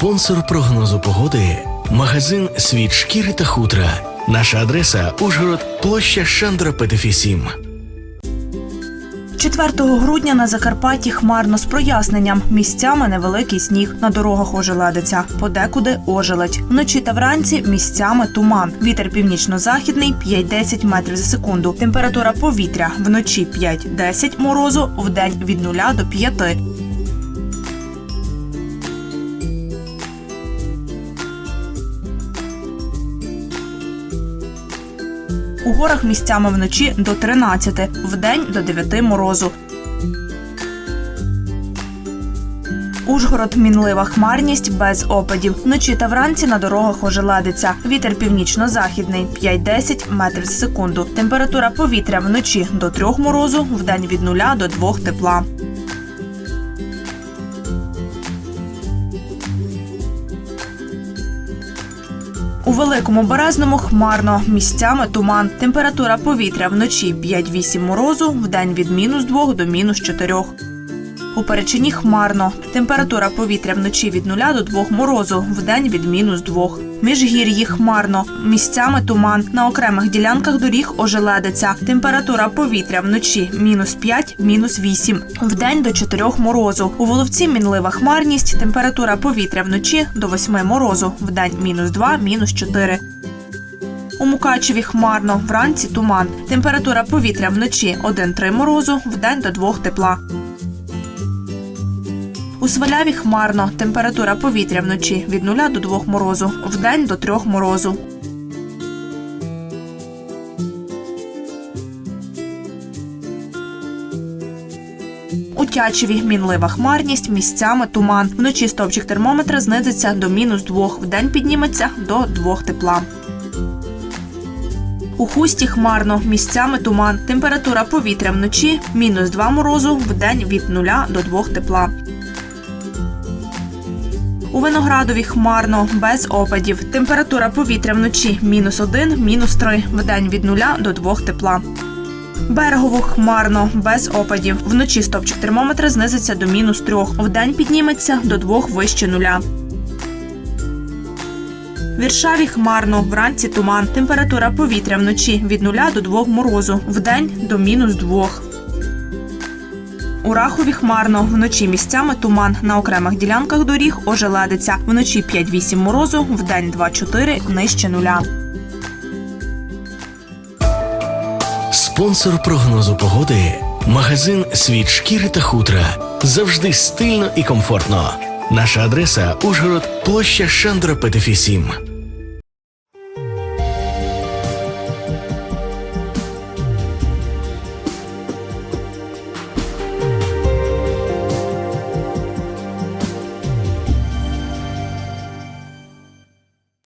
Спонсор прогнозу погоди магазин Світ шкіри та хутра. Наша адреса Ужгород, площа Шандра Петефі 7. 4 грудня на Закарпатті хмарно з проясненням. Місцями невеликий сніг. На дорогах ожеледиться. Подекуди ожеледь. Вночі та вранці місцями туман. Вітер північно-західний 5-10 метрів за секунду. Температура повітря вночі 5-10 морозу, вдень від 0 до 5. У горах місцями вночі до 13, вдень до 9 морозу. Ужгород мінлива хмарність без опадів. Вночі та вранці на дорогах ожеледиться. Вітер північно-західний 5-10 метрів за секунду. Температура повітря вночі до 3 морозу, вдень від 0 до 2 тепла. Великому березному хмарно, місцями туман. Температура повітря вночі 5-8 морозу, вдень від мінус 2 до мінус 4. У перечині хмарно. Температура повітря вночі від 0 до 2 морозу, вдень від мінус 2. Міжгір'ї хмарно. Місцями туман. На окремих ділянках доріг ожеледиться. Температура повітря вночі мінус 5, мінус 8. Вдень до 4 морозу. У Воловці мінлива хмарність. Температура повітря вночі до 8 морозу. Вдень мінус 2, мінус 4. У Мукачеві хмарно, вранці туман. Температура повітря вночі 1-3 морозу, вдень до 2 тепла. Сваляві хмарно. Температура повітря вночі від 0 до 2 морозу, вдень до 3 морозу. У Тячеві мінлива хмарність, місцями туман. Вночі стовпчик термометра знизиться до мінус 2, вдень підніметься до 2 тепла. У хусті хмарно, місцями туман. Температура повітря вночі мінус 2 морозу, вдень від 0 до 2 тепла. У Виноградові хмарно, без опадів. Температура повітря вночі мінус 1, мінус 3, вдень від 0 до 2 тепла. Берегово хмарно, без опадів. Вночі стопчик термометра знизиться до мінус 3, вдень підніметься до 2 вище нуля. Віршаві хмарно, вранці туман. Температура повітря вночі від 0 до 2 морозу, вдень до мінус 2. У Рахові хмарно, вночі місцями туман. На окремих ділянках доріг ожеледиться. Вночі 5-8 морозу, вдень 2-4, нижче нуля. Спонсор прогнозу погоди магазин Світ шкіри та хутра. Завжди стильно і комфортно. Наша адреса Ужгород, площа Шандра Петефі 7.